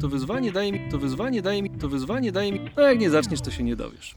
to wyzwanie daje mi, to wyzwanie daje mi, to wyzwanie daje mi. No jak nie zaczniesz, to się nie dowiesz.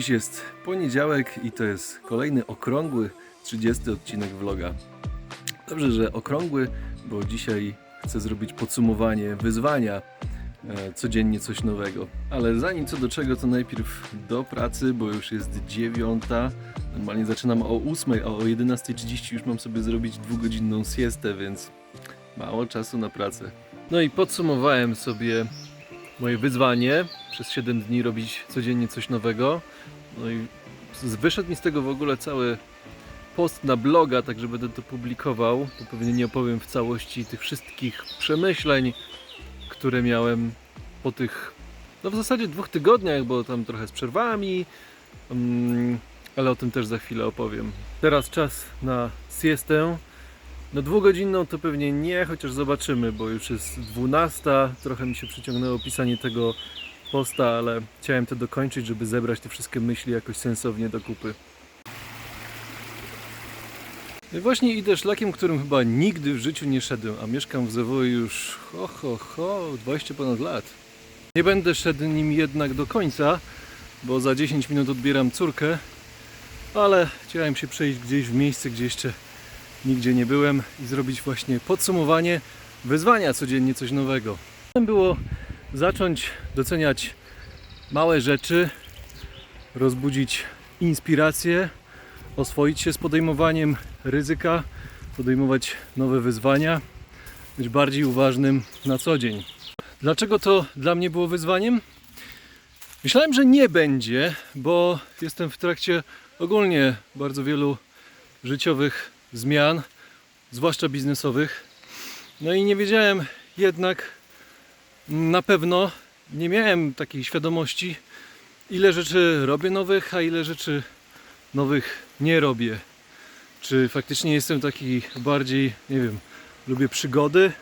Dziś jest poniedziałek i to jest kolejny okrągły 30 odcinek vloga. Dobrze, że okrągły, bo dzisiaj chcę zrobić podsumowanie wyzwania. E, codziennie coś nowego. Ale zanim co do czego, to najpierw do pracy, bo już jest dziewiąta. Normalnie zaczynam o 8, a o 11.30 już mam sobie zrobić dwugodzinną siestę, więc mało czasu na pracę. No i podsumowałem sobie moje wyzwanie przez 7 dni robić codziennie coś nowego. No i wyszedł mi z tego w ogóle cały post na bloga, także będę to publikował. To pewnie nie opowiem w całości tych wszystkich przemyśleń, które miałem po tych, no w zasadzie dwóch tygodniach, bo tam trochę z przerwami, mm, ale o tym też za chwilę opowiem. Teraz czas na siestę. No dwugodzinną to pewnie nie, chociaż zobaczymy, bo już jest 12. Trochę mi się przyciągnęło pisanie tego posta, ale chciałem to dokończyć, żeby zebrać te wszystkie myśli jakoś sensownie do kupy. No i właśnie idę szlakiem, którym chyba nigdy w życiu nie szedłem, a mieszkam w Zawoju już ho, ho, ho, 20 ponad lat. Nie będę szedł nim jednak do końca, bo za 10 minut odbieram córkę, ale chciałem się przejść gdzieś w miejsce, gdzie jeszcze nigdzie nie byłem i zrobić właśnie podsumowanie wyzwania codziennie coś nowego. Było zacząć doceniać małe rzeczy, rozbudzić inspirację, oswoić się z podejmowaniem ryzyka, podejmować nowe wyzwania, być bardziej uważnym na co dzień. Dlaczego to dla mnie było wyzwaniem? Myślałem, że nie będzie, bo jestem w trakcie ogólnie bardzo wielu życiowych zmian, zwłaszcza biznesowych. No i nie wiedziałem jednak na pewno, nie miałem takiej świadomości, ile rzeczy robię nowych, a ile rzeczy nowych nie robię. Czy faktycznie jestem taki bardziej, nie wiem, lubię przygody,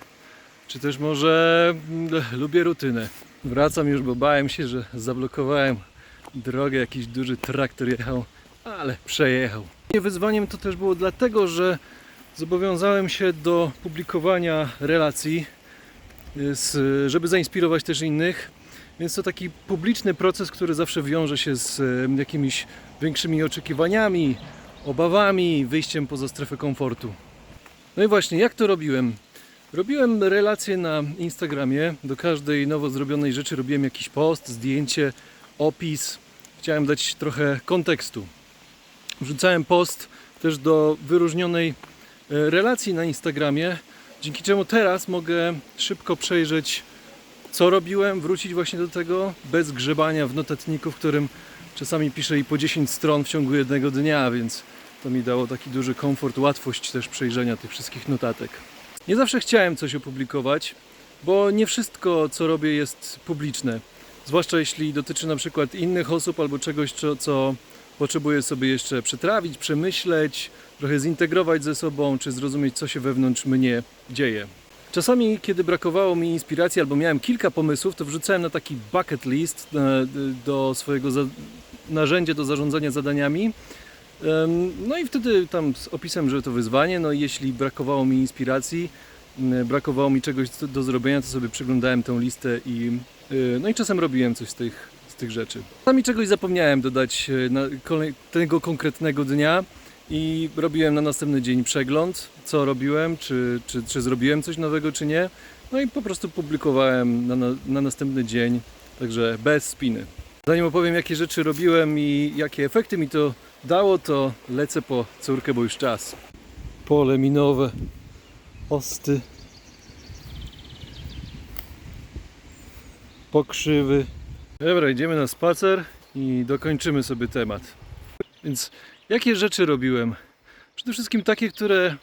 czy też może mm, lubię rutynę. Wracam już, bo bałem się, że zablokowałem drogę, jakiś duży traktor jechał, ale przejechał. Wyzwaniem to też było dlatego, że zobowiązałem się do publikowania relacji, żeby zainspirować też innych. Więc to taki publiczny proces, który zawsze wiąże się z jakimiś większymi oczekiwaniami, obawami, wyjściem poza strefę komfortu. No i właśnie, jak to robiłem? Robiłem relacje na Instagramie. Do każdej nowo zrobionej rzeczy robiłem jakiś post, zdjęcie, opis. Chciałem dać trochę kontekstu. Wrzucałem post też do wyróżnionej e, relacji na Instagramie, dzięki czemu teraz mogę szybko przejrzeć, co robiłem, wrócić właśnie do tego bez grzebania w notatniku, w którym czasami piszę i po 10 stron w ciągu jednego dnia, więc to mi dało taki duży komfort, łatwość też przejrzenia tych wszystkich notatek. Nie zawsze chciałem coś opublikować, bo nie wszystko, co robię, jest publiczne. Zwłaszcza jeśli dotyczy na przykład innych osób albo czegoś, co, co potrzebuję sobie jeszcze przetrawić, przemyśleć, trochę zintegrować ze sobą, czy zrozumieć, co się wewnątrz mnie dzieje. Czasami, kiedy brakowało mi inspiracji albo miałem kilka pomysłów, to wrzucałem na taki bucket list e, do swojego narzędzia do zarządzania zadaniami. No i wtedy tam z opisem, że to wyzwanie, no i jeśli brakowało mi inspiracji, brakowało mi czegoś do- zrobienia, to sobie przeglądałem tę listę i y, no i czasem robiłem coś z tych, tych rzeczy. Czasami czegoś zapomniałem dodać e, tego konkretnego dnia i robiłem na następny dzień przegląd, co robiłem, czy, czy, czy zrobiłem coś nowego, czy nie. No i po prostu publikowałem na, na, na następny dzień, także bez spiny. Zanim opowiem, jakie rzeczy robiłem i jakie efekty mi to dało, to lecę po córkę, bo już czas. Pole minowe. osty, pokrzywy. Dobra, idziemy na spacer i dokończymy sobie temat. Więc jakie rzeczy robiłem? Przede wszystkim takie, które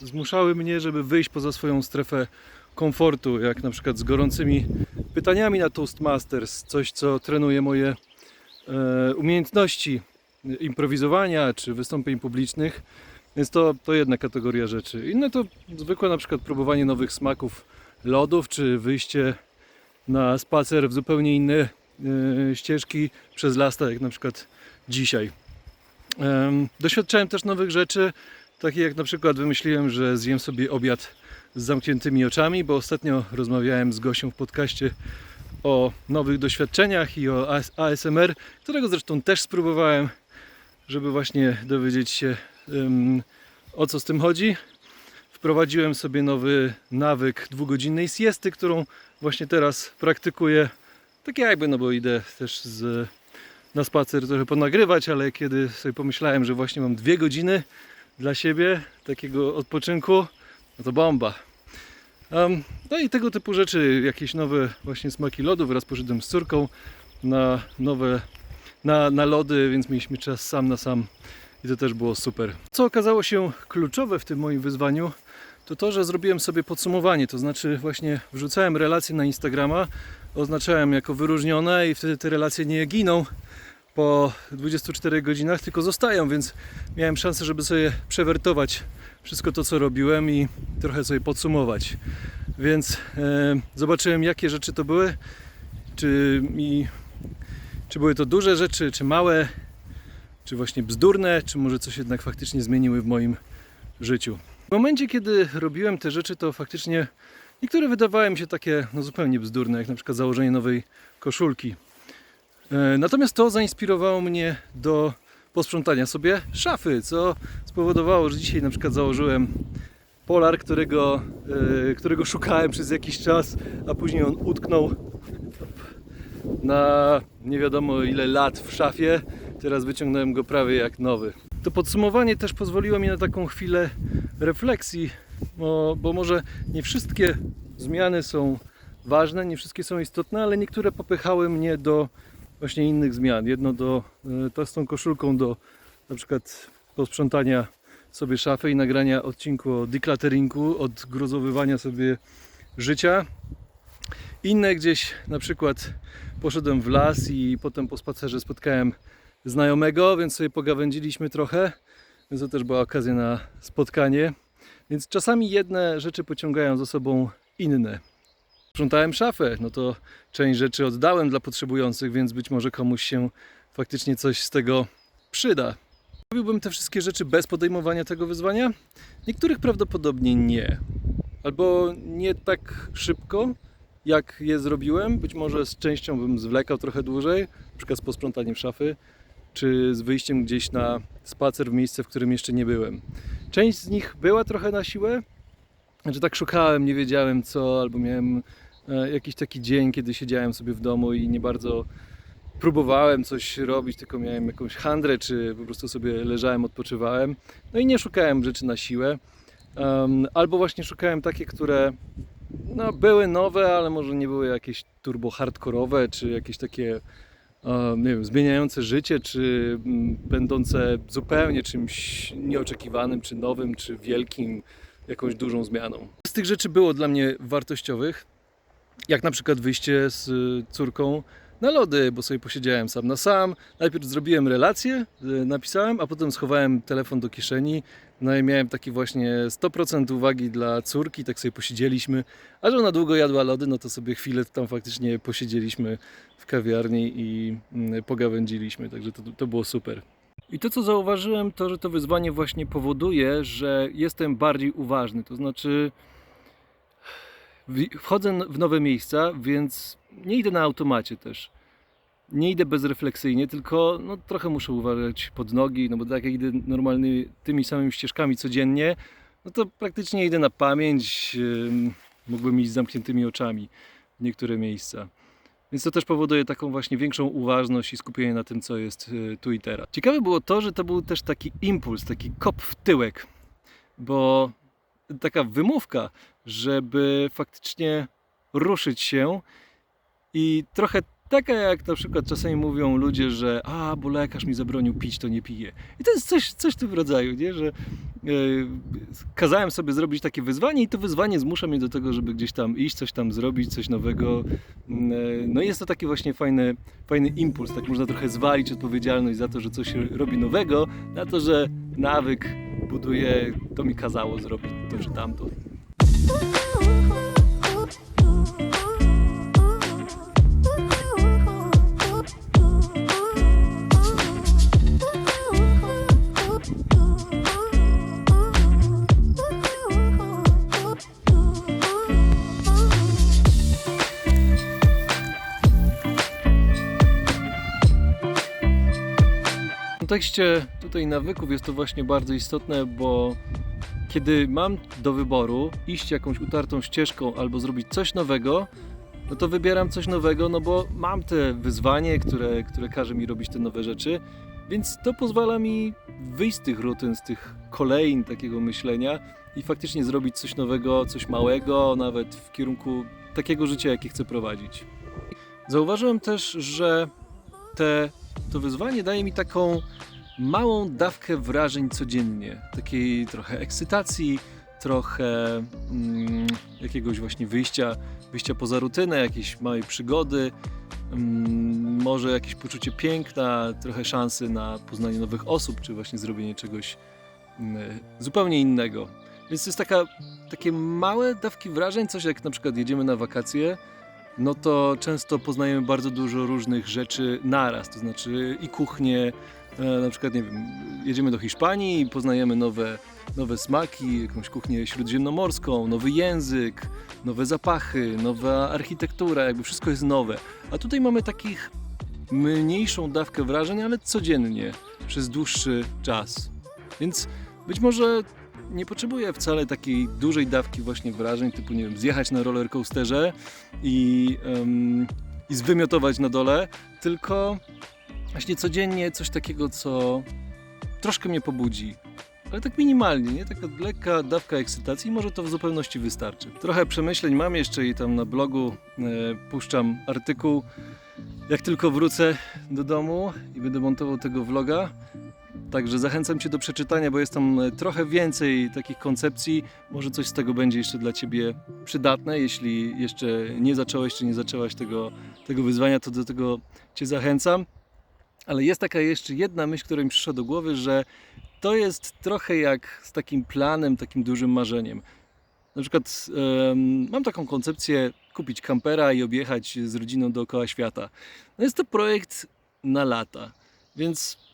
zmuszały mnie, żeby wyjść poza swoją strefę komfortu, jak na przykład z gorącymi pytaniami na Toastmasters, coś co trenuje moje e, umiejętności improwizowania czy wystąpień publicznych. Więc to, to jedna kategoria rzeczy. Inne to zwykłe na przykład próbowanie nowych smaków lodów, czy wyjście na spacer w zupełnie inne e, ścieżki przez las, tak jak na przykład dzisiaj. Em, Doświadczałem też nowych rzeczy, takich jak na przykład wymyśliłem, że zjem sobie obiad z zamkniętymi oczami, bo ostatnio rozmawiałem z Gosią w podcaście o nowych doświadczeniach i o AS- ASMR, którego zresztą też spróbowałem, żeby właśnie dowiedzieć się o co z tym chodzi. Wprowadziłem sobie nowy nawyk dwugodzinnej siesty, którą właśnie teraz praktykuję. Tak jakby, no bo idę też z, na spacer trochę ponagrywać, ale kiedy sobie pomyślałem, że właśnie mam dwie godziny dla siebie, takiego odpoczynku, no to bomba. Em, no i tego typu rzeczy, jakieś nowe właśnie smaki lodów. Raz poszedłem z córką na nowe, na, na lody, więc mieliśmy czas sam na sam i to też było super. Co okazało się kluczowe w tym moim wyzwaniu, to to, że zrobiłem sobie podsumowanie, to znaczy właśnie wrzucałem relacje na Instagrama, oznaczałem jako wyróżnione i wtedy te relacje nie giną po 24 godzinach, tylko zostają, więc miałem szansę, żeby sobie przewertować wszystko to, co robiłem i trochę sobie podsumować. Więc e, zobaczyłem, jakie rzeczy to były, czy, mi, czy były to duże rzeczy, czy małe, czy właśnie bzdurne, czy może coś jednak faktycznie zmieniły w moim życiu. W momencie, kiedy robiłem te rzeczy, to faktycznie niektóre wydawały mi się takie no, zupełnie bzdurne, jak na przykład założenie nowej koszulki. E, Natomiast to zainspirowało mnie do posprzątania sobie szafy, co spowodowało, że dzisiaj na przykład założyłem polar, którego, e, którego szukałem przez jakiś czas, a później on utknął na nie wiadomo ile lat w szafie. Teraz wyciągnąłem go prawie jak nowy. To podsumowanie też pozwoliło mi na taką chwilę refleksji, bo, bo może nie wszystkie zmiany są ważne, nie wszystkie są istotne, ale niektóre popychały mnie do właśnie innych zmian. Jedno do, e, to z tą koszulką do na przykład posprzątania sobie szafy i nagrania odcinku o declutteringu, odgruzowywania sobie życia. Inne gdzieś na przykład poszedłem w las i potem po spacerze spotkałem znajomego, więc sobie pogawędziliśmy trochę. Więc to też była okazja na spotkanie. Więc czasami jedne rzeczy pociągają za sobą inne. Sprzątałem szafę, no to część rzeczy oddałem dla potrzebujących, więc być może komuś się faktycznie coś z tego przyda. Robiłbym te wszystkie rzeczy bez podejmowania tego wyzwania? Niektórych prawdopodobnie nie. Albo nie tak szybko, jak je zrobiłem. Być może z częścią bym zwlekał trochę dłużej, na przykład z posprzątaniem szafy, czy z wyjściem gdzieś na spacer w miejsce, w którym jeszcze nie byłem. Część z nich była trochę na siłę, że tak szukałem, nie wiedziałem co, albo miałem e, jakiś taki dzień, kiedy siedziałem sobie w domu i nie bardzo próbowałem coś robić, tylko miałem jakąś handrę, czy po prostu sobie leżałem, odpoczywałem. No i nie szukałem rzeczy na siłę. Albo właśnie szukałem takie, które no, były nowe, ale może nie były jakieś turbo hardkorowe, czy jakieś takie nie wiem, zmieniające życie, czy mm, będące zupełnie czymś nieoczekiwanym, czy nowym, czy wielkim, jakąś dużą zmianą. Z tych rzeczy było dla mnie wartościowych, jak na przykład wyjście z y, córką na lody, bo sobie posiedziałem sam na sam. Najpierw zrobiłem relację, y, napisałem, a potem schowałem telefon do kieszeni. No i miałem taki właśnie 100% uwagi dla córki, tak sobie posiedzieliśmy. A że ona długo jadła lody, no to sobie chwilę tam faktycznie posiedzieliśmy w kawiarni i mm, pogawędziliśmy, także to, to było super. I to, co zauważyłem, to, że to wyzwanie właśnie powoduje, że jestem bardziej uważny. To znaczy, wchodzę w nowe miejsca, więc nie idę na automacie też. Nie idę bezrefleksyjnie, tylko no, trochę muszę uważać pod nogi, no bo tak jak idę normalnymi tymi samymi ścieżkami codziennie, no to praktycznie idę na pamięć, ym, mógłbym iść z zamkniętymi oczami w niektóre miejsca. Więc to też powoduje taką właśnie większą uważność i skupienie na tym, co jest y, tu i teraz. Ciekawe było to, że to był też taki impuls, taki kop w tyłek, bo taka wymówka, żeby faktycznie ruszyć się i trochę taka jak na przykład czasami mówią ludzie, że a, bo lekarz mi zabronił pić, to nie piję. I to jest coś, coś w tym rodzaju, nie? że e, kazałem sobie zrobić takie wyzwanie i to wyzwanie zmusza mnie do tego, żeby gdzieś tam iść, coś tam zrobić, coś nowego. E, No jest to taki właśnie fajny, fajny impuls, tak można trochę zwalić odpowiedzialność za to, że coś robi nowego, na to, że nawyk buduje, to mi kazało zrobić to czy tamto. Kontekście tutaj nawyków jest to właśnie bardzo istotne, bo kiedy mam do wyboru iść jakąś utartą ścieżką albo zrobić coś nowego, no to wybieram coś nowego, no bo mam te wyzwanie, które, które każe mi robić te nowe rzeczy, więc to pozwala mi wyjść z tych rutyn, z tych kolejn takiego myślenia i faktycznie zrobić coś nowego, coś małego, nawet w kierunku takiego życia, jakie chcę prowadzić. Zauważyłem też, że te, to wyzwanie daje mi taką małą dawkę wrażeń codziennie. Takiej trochę ekscytacji, trochę mm, jakiegoś właśnie wyjścia, wyjścia poza rutynę, jakiejś małej przygody, mm, może jakieś poczucie piękna, trochę szansy na poznanie nowych osób, czy właśnie zrobienie czegoś mm, zupełnie innego. Więc to jest taka, takie małe dawki wrażeń, coś jak na przykład jedziemy na wakacje, no to często poznajemy bardzo dużo różnych rzeczy naraz, to znaczy i kuchnię, e, na przykład, nie wiem, jedziemy do Hiszpanii i poznajemy nowe, nowe smaki, jakąś kuchnię śródziemnomorską, nowy język, nowe zapachy, nowa architektura, jakby wszystko jest nowe. A tutaj mamy takich mniejszą dawkę wrażeń, ale codziennie, przez dłuższy czas. Więc być może nie potrzebuję wcale takiej dużej dawki właśnie wrażeń, typu, nie wiem, zjechać na roller coasterze i, em, i zwymiotować na dole, tylko właśnie codziennie coś takiego, co troszkę mnie pobudzi. Ale tak minimalnie, nie? Taka lekka dawka ekscytacji, może to w zupełności wystarczy. Trochę przemyśleń mam jeszcze i tam na blogu e, puszczam artykuł. Jak tylko wrócę do domu i będę montował tego vloga, Także zachęcam Cię do przeczytania, bo jest tam e, trochę więcej takich koncepcji. Może coś z tego będzie jeszcze dla Ciebie przydatne. Jeśli jeszcze nie zacząłeś czy nie zaczęłaś tego, tego wyzwania, to do tego Cię zachęcam. Ale jest taka jeszcze jedna myśl, która mi przyszła do głowy, że to jest trochę jak z takim planem, takim dużym marzeniem. Na przykład em, mam taką koncepcję kupić kampera i objechać z rodziną dookoła świata. No jest to projekt na lata, więc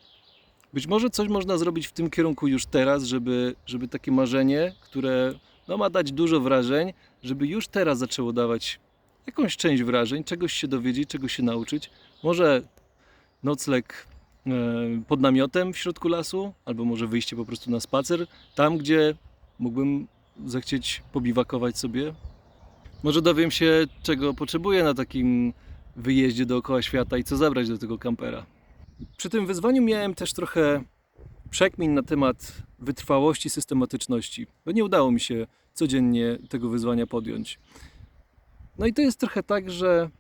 być może coś można zrobić w tym kierunku już teraz, żeby, żeby takie marzenie, które no, ma dać dużo wrażeń, żeby już teraz zaczęło dawać jakąś część wrażeń, czegoś się dowiedzieć, czegoś się nauczyć. Może nocleg e, pod namiotem w środku lasu, albo może wyjście po prostu na spacer, tam gdzie mógłbym zechcieć pobiwakować sobie. Może dowiem się, czego potrzebuję na takim wyjeździe dookoła świata i co zabrać do tego kampera. Przy tym wyzwaniu miałem też trochę przekmin na temat wytrwałości, systematyczności, bo nie udało mi się codziennie tego wyzwania podjąć. No i to jest trochę tak, że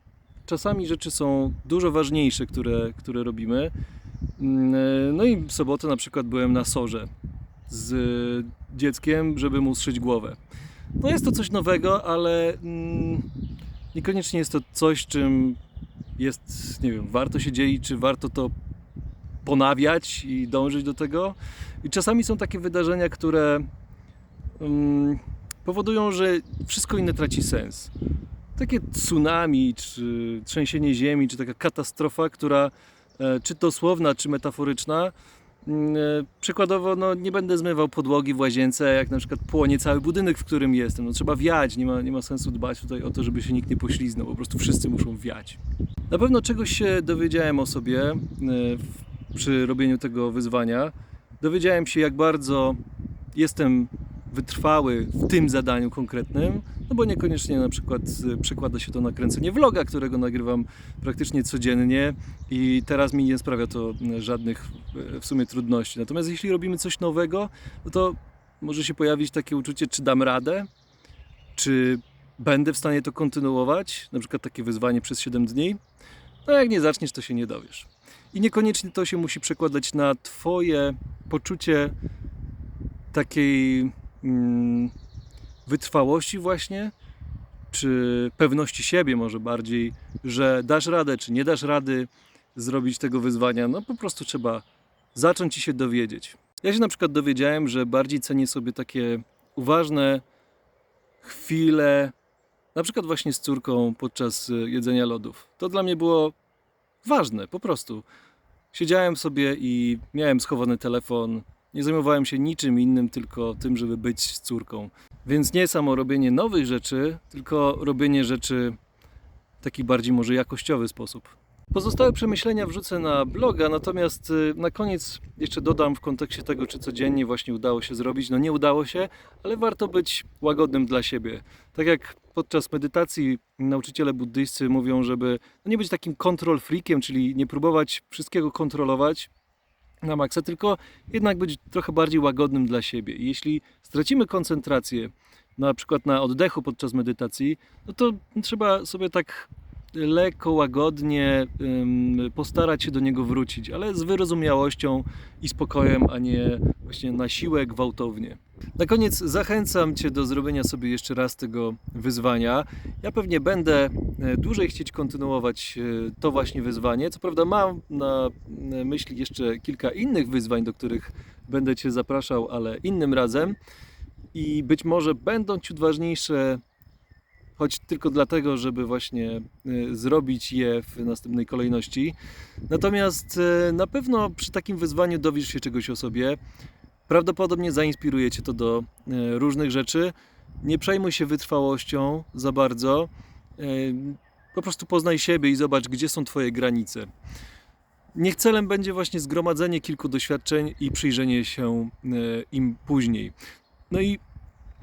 czasami rzeczy są dużo ważniejsze, które, które robimy. Mm, No i w sobotę na przykład byłem na sorze z dzieckiem, żeby mu zszyć głowę. No jest to coś nowego, ale mm, niekoniecznie jest to coś, czym jest, nie wiem, warto się dzielić, czy warto to ponawiać i dążyć do tego. I czasami są takie wydarzenia, które mm, powodują, że wszystko inne traci sens. Takie tsunami, czy trzęsienie ziemi, czy taka katastrofa, która e, czy to słowna, czy metaforyczna, mm, e, przykładowo no, nie będę zmywał podłogi w łazience, jak na przykład płonie cały budynek, w którym jestem. No, trzeba wiać, nie ma, nie ma sensu dbać tutaj o to, żeby się nikt nie pośliznął, po prostu wszyscy muszą wiać. Na pewno czegoś się dowiedziałem o sobie e, w- przy robieniu tego wyzwania. Dowiedziałem się, jak bardzo jestem wytrwały w tym zadaniu konkretnym, no bo niekoniecznie na przykład e, przekłada się to na kręcenie vloga, którego nagrywam praktycznie codziennie i teraz mi nie sprawia to e, żadnych e, w sumie trudności. Natomiast jeśli robimy coś nowego, no to może się pojawić takie uczucie, czy dam radę, czy będę w stanie to kontynuować, na przykład takie wyzwanie przez 7 dni. No jak nie zaczniesz, to się nie dowiesz. I niekoniecznie to się musi przekładać na Twoje poczucie takiej mm, wytrwałości właśnie, czy pewności siebie może bardziej, że dasz radę, czy nie dasz rady zrobić tego wyzwania. No po prostu trzeba zacząć i się dowiedzieć. Ja się na przykład dowiedziałem, że bardziej cenię sobie takie uważne chwile, na przykład właśnie z córką podczas y, jedzenia lodów. To dla mnie było ważne, po prostu. Siedziałem sobie i miałem schowany telefon. Nie zajmowałem się niczym innym, tylko tym, żeby być z córką. Więc nie samo robienie nowych rzeczy, tylko robienie rzeczy w taki bardziej może jakościowy sposób. Pozostałe przemyślenia wrzucę na bloga, natomiast y, na koniec jeszcze dodam w kontekście tego, czy codziennie właśnie udało się zrobić. No nie udało się, ale warto być łagodnym dla siebie. Tak jak podczas medytacji nauczyciele buddyjscy mówią, żeby no nie być takim control freakiem, czyli nie próbować wszystkiego kontrolować na maksa, tylko jednak być trochę bardziej łagodnym dla siebie. Jeśli stracimy koncentrację, na przykład na oddechu podczas medytacji, no to trzeba sobie tak lekko, łagodnie postarać się do niego wrócić, ale z wyrozumiałością i spokojem, a nie właśnie na siłę, gwałtownie. Na koniec zachęcam Cię do zrobienia sobie jeszcze raz tego wyzwania. Ja pewnie będę e, dłużej chcieć kontynuować e, to właśnie wyzwanie. Co prawda mam na e, myśli jeszcze kilka innych wyzwań, do których będę Cię zapraszał, ale innym razem. I być może będą ciut ważniejsze choć tylko dlatego, żeby właśnie y, zrobić je w następnej kolejności. Natomiast y, na pewno przy takim wyzwaniu dowiesz się czegoś o sobie. Prawdopodobnie zainspiruje cię to do y, różnych rzeczy. Nie przejmuj się wytrwałością za bardzo. Po prostu poznaj siebie i zobacz, gdzie są Twoje granice. Niech celem będzie właśnie zgromadzenie kilku doświadczeń i przyjrzenie się im później. No i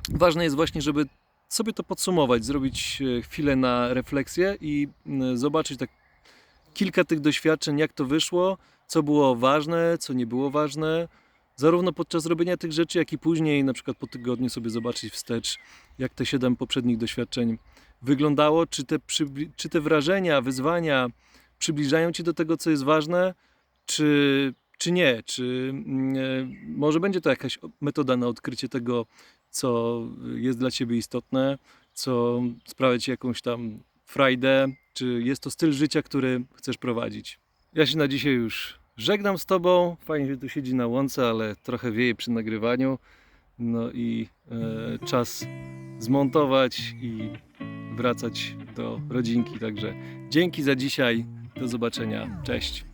ważne jest właśnie, żeby sobie to podsumować, zrobić e, chwilę na refleksję i zobaczyć tak kilka tych doświadczeń, jak to wyszło, co było ważne, co nie było ważne, zarówno podczas robienia tych rzeczy, jak i później, na przykład po tygodniu sobie zobaczyć wstecz, jak te siedem poprzednich doświadczeń wyglądało, czy te, czy te wrażenia, wyzwania przybliżają Cię do tego, co jest ważne, czy, czy nie, czy e, może będzie to jakaś metoda na odkrycie tego, co jest dla Ciebie istotne, co sprawia Ci jakąś tam frajdę, czy jest to styl życia, który chcesz prowadzić. Ja się na dzisiaj już żegnam z Tobą. Fajnie, że tu siedzi na łące, ale trochę wieje przy nagrywaniu. No i e, czas zmontować i wracać do rodzinki. Także dzięki za dzisiaj. Do zobaczenia. Cześć.